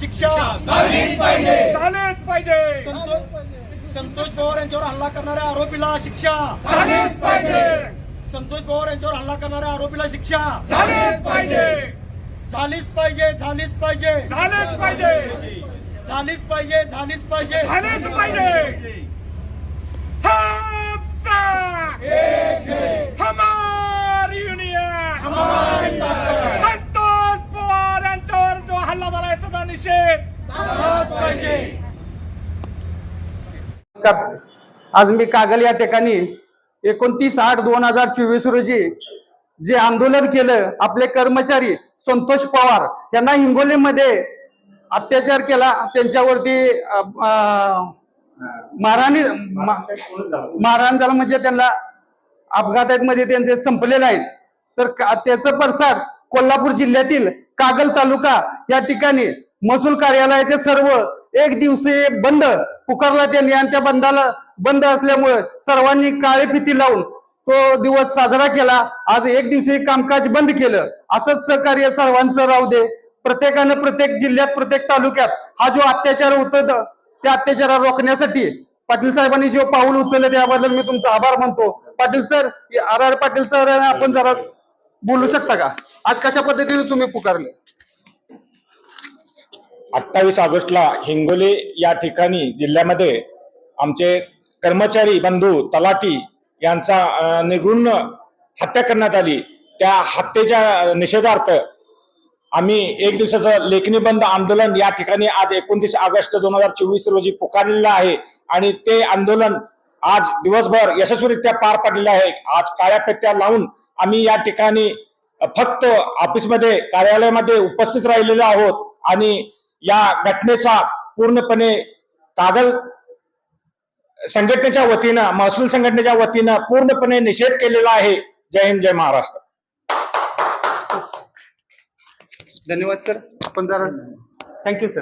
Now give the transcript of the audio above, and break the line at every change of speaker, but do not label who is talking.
शिक्षा
झालीच पाहिजे.
झालेच पाहिजे.
संतोष पवार यांच्यावर हल्ला करणाऱ्या आरोपीला शिक्षा
झालेच पाहिजे.
संतोष पवार यांच्यावर हल्ला करणाऱ्या आरोपीला शिक्षा
झालेच पाहिजे.
झालीच पाहिजे झालीच पाहिजे.
झालेच पाहिजे.
झालीच पाहिजे झालीच पाहिजे.
झालेच पाहिजे हापसा हमारी युनियन संतोष पवार यांच्यावर निषेध.
नमस्कार. आज मी कागल या ठिकाणी एकोणतीस आठ दोन हजार चोवीस रोजी जे आंदोलन केलं आपले कर्मचारी संतोष पवार यांना हिंगोलीमध्ये अत्याचार केला. त्यांच्यावरती मारहाण मारहाण झालं म्हणजे त्यांना अपघातामध्ये त्यांचे संपलेले आहेत. तर त्याचं पडसाद कोल्हापूर जिल्ह्यातील कागल तालुका या ठिकाणी महसूल कार्यालयाचे सर्व एक दिवसीय बंद पुकारला त्यांनी आणि त्या बंदाला बंद असल्यामुळे सर्वांनी काळी फिती लावून तो दिवस साजरा केला. आज एक दिवसीय कामकाज बंद केलं. असंच सहकार्य सर्वांचं राहू दे. प्रत्येकानं प्रत्येक जिल्ह्यात प्रत्येक तालुक्यात हा जो अत्याचार होत त्या अत्याचारा रोखण्यासाठी पाटील साहेबांनी जे पाऊल उचललं त्याबद्दल मी तुमचा आभार मानतो. Patil sir R R Patil sir आपण जरा बोलू शकता का? आज कशा पद्धतीने तुम्ही पुकारले?
अठ्ठावीस ऑगस्टला हिंगोली या ठिकाणी जिल्ह्यामध्ये आमचे कर्मचारी बंधू तलाठी यांचा अं, हत्या करण्यात आली. त्या हत्येच्या निषेधार्थ आम्ही एक दिवसाचं लेखणी बंद आंदोलन या ठिकाणी आज एकोणतीस ऑगस्ट दोन हजार चोवीस रोजी पुकारलेलं आहे आणि ते आंदोलन आज दिवसभर यशस्वीरित्या पार पडलेलं आहे. आज काळ्या पेट्या लावून आम्ही या ठिकाणी फक्त ऑफिसमध्ये कार्यालयामध्ये उपस्थित राहिलेलो आहोत आणि या घटनेचा पूर्णपणे कागल संघटनेच्या वतीनं महसूल संघटनेच्या वतीनं पूर्णपणे निषेध केलेला आहे. जय हिंद जय महाराष्ट्र.
धन्यवाद सर. आपण जरा थँक्यू सर